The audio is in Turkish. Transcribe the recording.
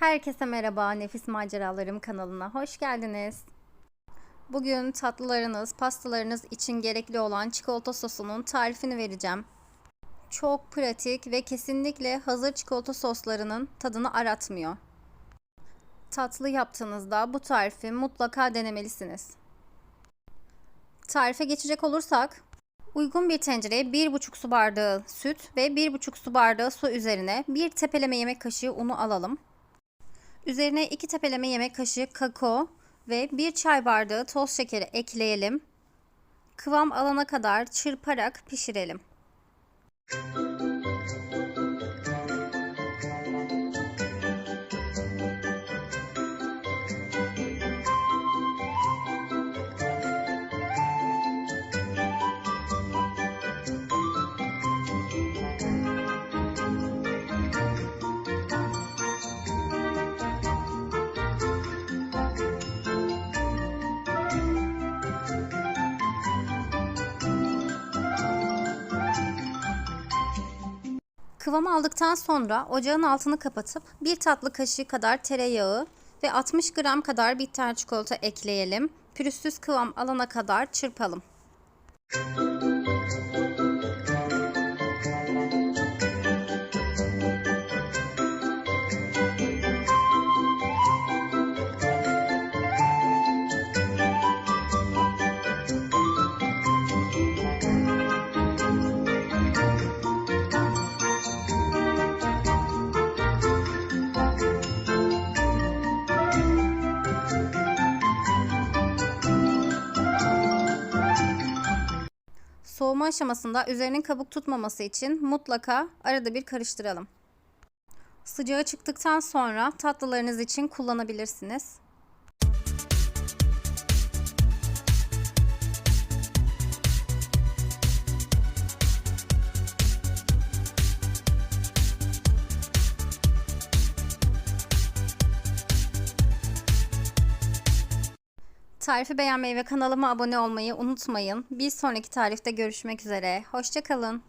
Herkese merhaba, Nefis Maceralarım kanalına hoş geldiniz. Bugün tatlılarınız, pastalarınız için gerekli olan çikolata sosunun tarifini vereceğim. Çok pratik ve kesinlikle hazır çikolata soslarının tadını aratmıyor. Tatlı yaptığınızda bu tarifi mutlaka denemelisiniz. Tarife geçecek olursak, uygun bir tencereye 1,5 su bardağı süt ve 1,5 su bardağı su üzerine bir tepeleme yemek kaşığı unu alalım. Üzerine 2 tepeleme yemek kaşığı kakao ve 1 çay bardağı toz şekeri ekleyelim. Kıvam alana kadar çırparak pişirelim. Kıvam aldıktan sonra ocağın altını kapatıp bir tatlı kaşığı kadar tereyağı ve 60 gram kadar bitter çikolata ekleyelim. Pürüzsüz kıvam alana kadar çırpalım. Soğuma aşamasında üzerinin kabuk tutmaması için mutlaka arada bir karıştıralım. Sıcağı çıktıktan sonra tatlılarınız için kullanabilirsiniz. Tarifi beğenmeyi ve kanalıma abone olmayı unutmayın. Bir sonraki tarifte görüşmek üzere. Hoşçakalın.